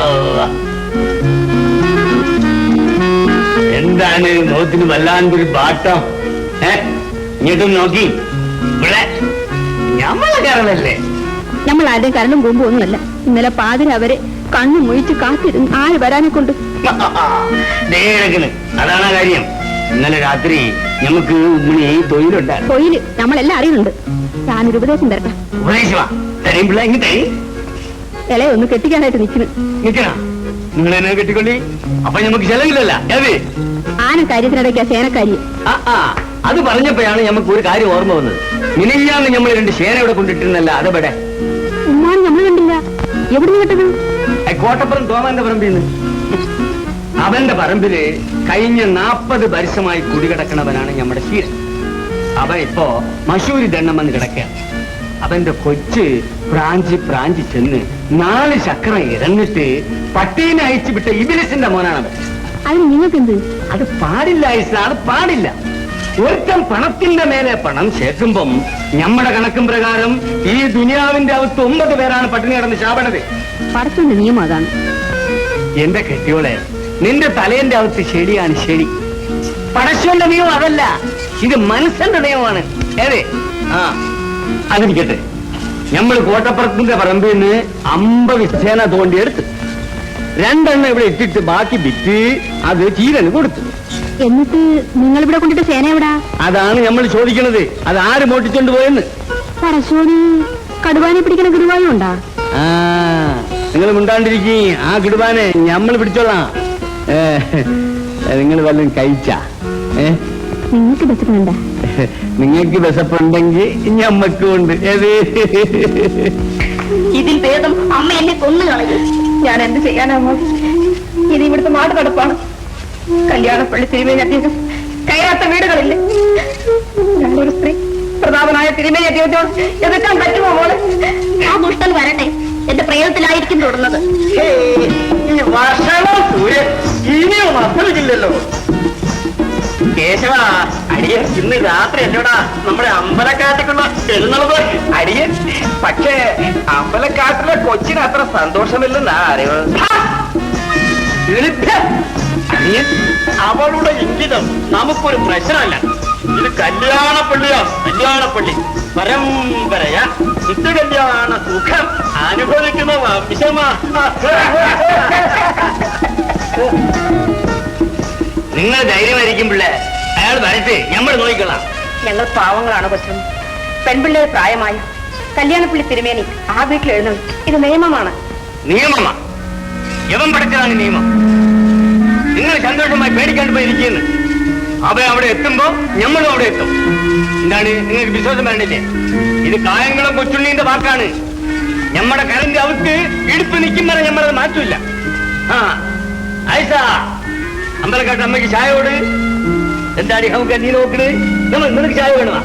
അള്ളാ. എന്താണ് മുഖത്തിന് വല്ലാണ്ടൊരു ബാട്ടം? ഏ? ഇങ്ങോട്ടും നോക്കി. ഇവിടെ. ഞമ്മളെ കാരണല്ലേ നമ്മൾ ആദ്യം കരണ്ടും കൂമ്പും ഒന്നുമല്ല. ഇന്നലെ പാതിര അവരെ കണ്ണു മുഴിച്ച് കാത്തിരുന്ന്. ആര് വരാനെ കൊണ്ട്? അതാണ് കാര്യം. ഇന്നലെ രാത്രി നമുക്ക് ഉമ്മണി തൊഴിലുണ്ട് തൊഴിൽ നമ്മളെല്ലാം അറിയുന്നുണ്ട്. ഞാനൊരു ഉപദേശം തരട്ടെ. ഉപദേശമാ. തരയും പിള്ളേ തരും. ഒന്ന് കെട്ടിക്കാനായിട്ട് നിൽക്കുന്നു നിൽക്കണ നിങ്ങൾ എന്നെ കെട്ടിക്കൊള്ളി? അപ്പൊ നമുക്ക് ചെലവില്ലല്ല. ആന കാര്യത്തിനിടയ്ക്കാ സേനക്കാരി. അത് പറഞ്ഞപ്പോഴാണ് നമുക്ക് ഒരു കാര്യം ഓർമ്മ വന്നത്. മിനിഞ്ഞാന്ന് നമ്മൾ രണ്ട് ശേന ഇവിടെ കൊണ്ടിട്ടിരുന്നല്ല അതെവിടെ. ഉമ്മാനും നമ്മൾ കണ്ടില്ല. എവിടുന്ന് കേട്ടത്? കോട്ടപ്പുറം തോമാന്റെ പറമ്പിൽ നിന്ന് അവന്റെ പറമ്പിൽ കഴിഞ്ഞ നാപ്പത് പരസ്യമായി കുടികിടക്കണവനാണ് നമ്മുടെ ശീലൻ അവൻ ഇപ്പോ മഷൂരി ദണ്ണം വന്ന് കിടക്കുക അവന്റെ കൊച്ച് പ്രാഞ്ചി പ്രാഞ്ചി ചെന്ന് നാല് ചക്രം ഇറങ്ങിട്ട് പട്ടീനെ അയച്ചു വിട്ട ഇബിലിസിന്റെ മോനാണ് അത് നിങ്ങൾക്കെന്ത്? നിങ്ങൾക്ക് എന്ത് അത് പാടില്ല അത് പാടില്ല. ഒരുത്തം പണത്തിന്റെ മേലെ പണം ചേർക്കുമ്പം നമ്മുടെ കണക്കും പ്രകാരം ഈ ദുനിയാവിന്റെ അവസ്ഥ ഒമ്പത് പേരാണ് പട്ടിണി കിടന്ന് ശാപണത്. പടത്തിന്റെ നിയമം അതാണ്. എന്റെ കെട്ടിയോളെ നിന്റെ തലേന്റെ അവസ്ഥ ശരിയാണ് ശരി. പടശുവിന്റെ നിയമം അതല്ല ഇത് മനസ്സിന്റെ നിയമമാണ്. ഏതേ? ആ. അതിരിക്കട്ടെ നമ്മൾ കോട്ടപ്പുറത്തിന്റെ പറമ്പിൽ നിന്ന് അമ്പത് സേന തോണ്ടിയെടുത്ത് രണ്ടെണ്ണം ഇവിടെ ഇട്ടിട്ട് ബാക്കി വിറ്റ് അത് ചീരന് കൊടുത്തു. എന്നിട്ട് നിങ്ങൾ ഇവിടെ കൊണ്ടിട്ട് സേന എവിടാ? അതാണ് നമ്മൾ ചോദിക്കുന്നത് അത് ആര് മോട്ടിച്ചോണ്ട് പോയെന്ന്? പടശോന് കടുവാനെ പിടിക്കണ ഗുരുവായും ഉണ്ടാ? ആ നിങ്ങൾ മിണ്ടാണ്ടിരിക്കും. ആ കിടുവാനെ നമ്മൾ പിടിച്ചോളാം. നിങ്ങൾ വല്ലതും കഴിച്ചാ. ഏ? നിങ്ങൾക്ക് ബസ്സിനുണ്ട നിങ്ങൾക്ക് വിശപ്പുണ്ടെങ്കിൽ ഞമ്മക്കും ഉണ്ട് ഏത്? ഇതിൽ ഭേദം അമ്മ എന്നെ കൊന്നു കളയും ഞാൻ എന്ത് ചെയ്യാനാ മോളെ? ഇത് ഇവിടുത്തെ നാട് കടപ്പാണ്. കല്യാണപ്പള്ളി തിരുമേനി അദ്ദേഹം കയറാത്ത വീടുകളില്ല? ഞാനൊരു സ്ത്രീ പ്രതാപനായ തിരുമേനി അദ്ദേഹത്തോട് എതിർക്കാൻ പറ്റുമോ മോൾ? ആ ദുഷ്ടൻ വരട്ടെ. എന്റെ പ്രേതത്തിലായിരിക്കും തുടർന്നത്. ഈ വർഷണം സൂര്യൻ? ഇനിയും കേശവ അടിയൻ ഇന്ന് രാത്രി എന്നോടാ നമ്മുടെ അമ്പലക്കാട്ടിക്കുള്ള എഴുന്നള്ളത് അടിയൻ പക്ഷേ അമ്പലക്കാട്ടിലെ കൊച്ചിന് അത്ര സന്തോഷമില്ലെന്നാ അറിവ്. അടിയൻ അവളുടെ ഇംഗിതം നമുക്കൊരു പ്രശ്നമല്ല. ഇത് കല്യാണപ്പള്ളിയാ കല്യാണപ്പള്ളി. പരമ്പരയാ. കല്യാണ സുഖം അനുഭവിക്കുന്ന വംശമാ. നിങ്ങൾ ധൈര്യമായിരിക്കും പിള്ളേ. അയാൾ വരട്ടെ നമ്മൾ നോക്കിക്കൊള്ളാം ഞങ്ങൾ പാവങ്ങളാണ് കൊച്ചും പെൺപിള്ളേർ പ്രായമായ. കല്യാണപ്പള്ളി തിരുമേനി ആ വീട്ടിൽ എഴുന്നള്ളി. ഇത് നിയമമാണ്. നിയമമാ. യവൻ പഠിച്ചതാണ് നിയമം. നിങ്ങൾ സന്തോഷമായി പേടിക്കാണ്ട് പോയിരിക്കുന്നു അവ അവിടെ എത്തുമ്പോ ഞമ്മളും അവിടെ എത്തും. എന്താണ്? നിങ്ങൾക്ക് വിശ്വാസം വേണ്ടില്ലേ ഇത് കായംകുളം കൊച്ചുണ്ണിന്റെ വാക്കാണ്. ഞമ്മടെ കരന്റെ അവക്ക് ഇടുപ്പ് നിൽക്കും വരെ ഞമ്മളത് മാറ്റൂല ആ ഐസ. അമ്പലക്കാട്ട് അമ്മയ്ക്ക് ചായയോട് എന്താടി നമുക്ക് നീ നോക്കണ് നമ്മൾ നിനക്ക് ചായ വേണമാ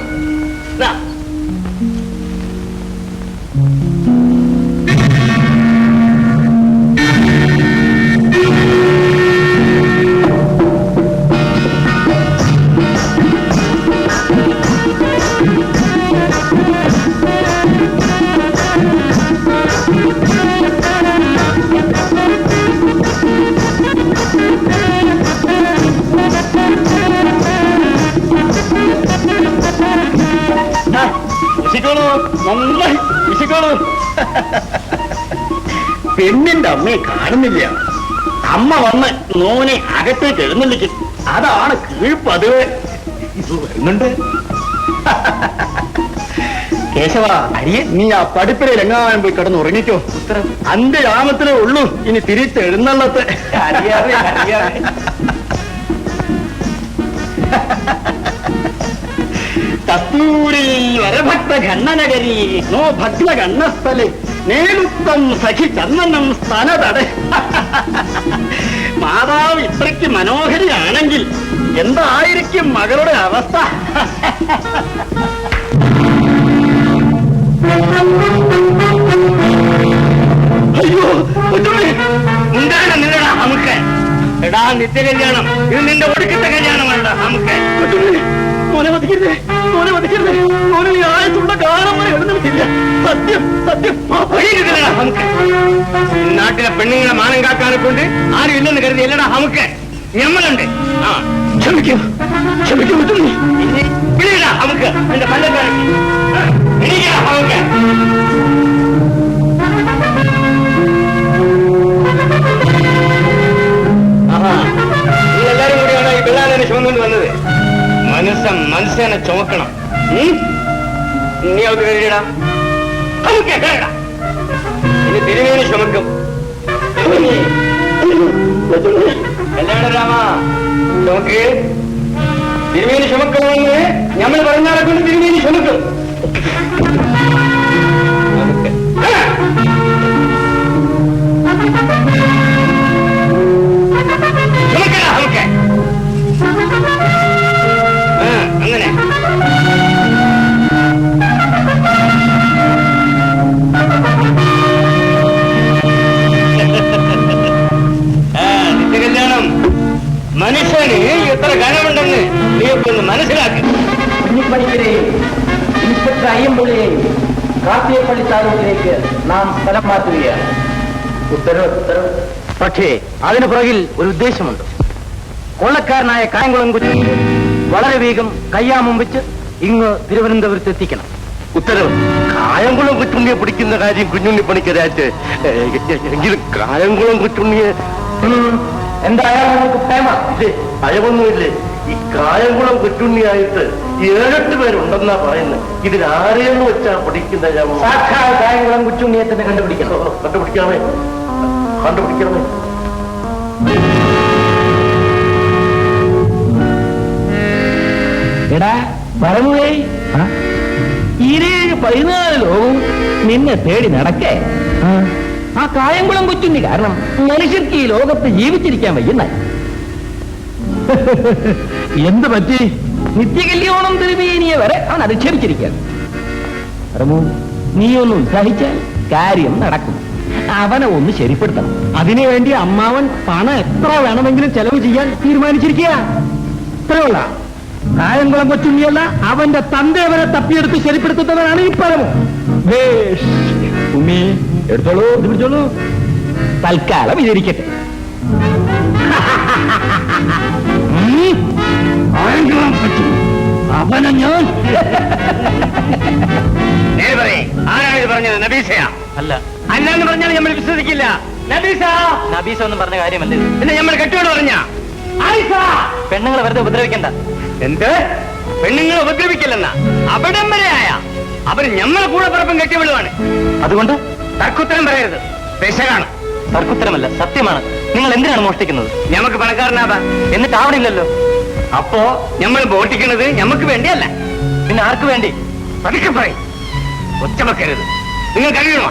അമ്മയെ കാണുന്നില്ല. അമ്മ വന്ന് നോനെ അകത്തേക്ക് എഴുന്നള്ളിക്കും. അതാണ് കീഴ്പ് അത് വരുന്നുണ്ട്. കേശവ അരിയെ? നീ ആ പഠിപ്പിലെ രംഗാവാൻ പോയി കിടന്ന് ഉറങ്ങിക്കോ. ഉത്തരം. അന്റെ രാമത്തിലേ ഉള്ളൂ. ഇനി തിരിച്ച് എഴുന്നള്ളത്ത്. അറിയാതെ അറിയാതെ കസ്തൂരി വരഭക്ത ഖണ്ണനഗരി നോ ഭക്ത ഗണ്ണസ്ഥലെ നേലുത്തം സഖി ചന്ദനം സ്ഥാനതട മാതാവ് ഇത്രയ്ക്ക് മനോഹരിയാണെങ്കിൽ എന്തായിരിക്കും മകളുടെ അവസ്ഥ? അയ്യോ കല്യാണം. ഇത് നമുക്ക്. മോനെ വധിക്കരുത് മോനെ വധിക്കരുത് മോനെ വരെ എഴുന്നേൽക്കില്ല സത്യം സത്യം. നാട്ടിലെ പെണ്ണുങ്ങളെ മാനം കാക്കാനെ കൊണ്ട് ആരും ഇല്ലെന്ന് കരുതി എല്ലടാ ഹമുക്ക് ഞമ്മളുണ്ട്. ആ. ക്ഷമിക്കൂ ക്ഷമിക്കൂ വിളിയടാ ഹമുക്ക് എന്റെ പല്ലക്കാരക്ക് എണീക്കടാ ഹമുക്ക് ആഹാ. നിങ്ങളെല്ലാരും കൂടിയാണ് ഈ പിള്ളേരെ ചുമന്നുകൊണ്ട് വന്നത്. മനസ്സം മനുഷ്യനെ ചുമക്കണം? നീ അത് കഴിയടാ ഇനി തിരുമേനി ചുമക്കും. കല്യാണ രാമ? നമുക്ക് തിരുമേനി ചുമക്കണമെന്ന് നമ്മൾ പറഞ്ഞാളെ കൊണ്ട് തിരുമേനി ചുമക്കും. കുഞ്ഞിപ്പണിക്കരെയും ഇൻസ്പെക്ടർ അയ്യമ്പുള്ളിയെയും കാർത്തികപ്പള്ളി താലൂക്കിലേക്ക് നാം സ്ഥലം മാറ്റുകയാണ്. ഉത്തരവ് ഉത്തരവ്. പക്ഷേ അതിന് പുറകിൽ ഒരു ഉദ്ദേശമുണ്ട്. കൊള്ളക്കാരനായ കായംകുളം കുറ്റി വളരെ വേഗം കയ്യാമം വെച്ച് ഇങ്ങ് തിരുവനന്തപുരത്ത് എത്തിക്കണം. ഉത്തരവ്. കായംകുളം കുറ്റുണ്ണിയെ പിടിക്കുന്ന കാര്യം കുഞ്ഞുണ്ണി പണിക്കരാറ്റ് എങ്കിലും കായംകുളം കുറ്റുണ്ണിയെ എന്തായാലും നമുക്ക് ഭയമൊന്നുമില്ലേ? ഈ കായംകുളം കുറ്റുണ്ണിയായിട്ട് ഏഴെട്ട് പേരുണ്ടെന്നാ പറയുന്നത്. ഇതിലാരെയെന്ന് വെച്ചാ പിടിക്കുന്ന ഞാൻ സാക്ഷാൽ കായംകുളം കുറ്റുണ്ണിയെ തന്നെ കണ്ടുപിടിക്കണോ കണ്ടുപിടിക്കാമേ. കണ്ടുപിടിക്കാമേ. എടാ പറഞ്ഞേ ഇരുപത് പതിനാല് ലോകവും നിന്നെ തേടി നടക്കേ. ആ. കായംകുളം കുറ്റുണ്ണി കാരണം മനുഷ്യർക്ക് ഈ ലോകത്ത് ജീവിച്ചിരിക്കാൻ വയ്യുന്ന എന്ത് പറ്റി? നിത്യകല്യാണം തിരുമേനിയെ വരെ അവൻ അധിക്ഷേപിച്ചിരിക്കുകയാണ് റമു നീ ഒന്ന് ഉത്സാഹിച്ചാൽ കാര്യം നടക്കും. അവനെ ഒന്ന് ശരിപ്പെടുത്തണം. അതിനുവേണ്ടി അമ്മാവൻ പണം എത്ര വേണമെങ്കിലും ചെലവ് ചെയ്യാൻ തീരുമാനിച്ചിരിക്കുക ഇത്രയുള്ള കായംകുളം കൊച്ചുണ്ണിയല്ല അവന്റെ തന്തേവനെ തപ്പിയെടുത്ത് ശരിപ്പെടുത്തുന്നവനാണ് ഈ പരമം. ഉമ്മി എടുത്തോളൂ പിടിച്ചോളൂ. തൽക്കാലം ഇതിരിക്കട്ടെ. അവനെ ഞാൻ നേരെ പറയേ ആരാണ് ഇത് പറഞ്ഞത്? നബീസയാ? അല്ല. അല്ലാന്ന് പറഞ്ഞാൽ നമ്മൾ വിശ്വസിക്കില്ല. നബീസ! നബീസ ഒന്നും പറഞ്ഞ കാര്യമല്ലേ? പിന്നെ നമ്മൾ കെട്ടോട് പറഞ്ഞ? ആയിഷ! പെണ്ണുങ്ങളെ വെറുതെ ഉപദ്രവിക്കണ്ട. എന്ത്? പെണ്ണുങ്ങളെ ഉപദ്രവിക്കില്ലെന്ന? അപടം വരെയായ അവർ ഞമ്മളെ കൂടെ പിറപ്പം കെട്ടിവിടുവാണ്. അതുകൊണ്ട്? തർക്കുത്തരം പറയരുത്. പെശകാണ്. തർക്കുത്തരമല്ല സത്യമാണ്. നിങ്ങൾ എന്തിനാണ് മോഷ്ടിക്കുന്നത്? ഞമ്മക്ക് പണക്കാരനാവാ. എന്നിട്ട് ആവണില്ലല്ലോ. അപ്പോ നമ്മൾ ബോട്ടിക്കണത് ഞമ്മക്ക് വേണ്ടിയല്ല. പിന്നെ ആർക്ക് വേണ്ടി? പതുക്കെ പറയും. ഒച്ച വെക്കരുത് നിങ്ങൾ കഴിയണോ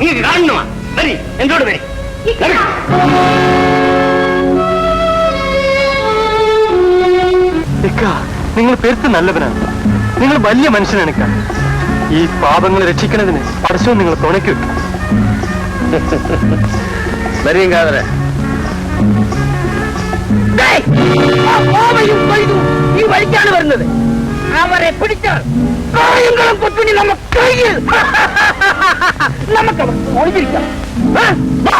നിങ്ങൾക്ക് കാണണോ? വരി എന്തോട് വരി. നിങ്ങൾ പെരുത്ത് നല്ലവനാണ്. നിങ്ങൾ വലിയ മനുഷ്യനാണ് ഇക്ക. ഈ പാപങ്ങൾ രക്ഷിക്കുന്നതിന് പരസ്യവും നിങ്ങൾ തുണയ്ക്കും വരെയും കാതറേ. വഴിക്കാണ് വരുന്നത്. അവരെ പിടിച്ചാൽ കായംകുളം കൊച്ചുണ്ണി നമുക്ക് കയ്യിൽ. നമുക്ക് അവർ വാ.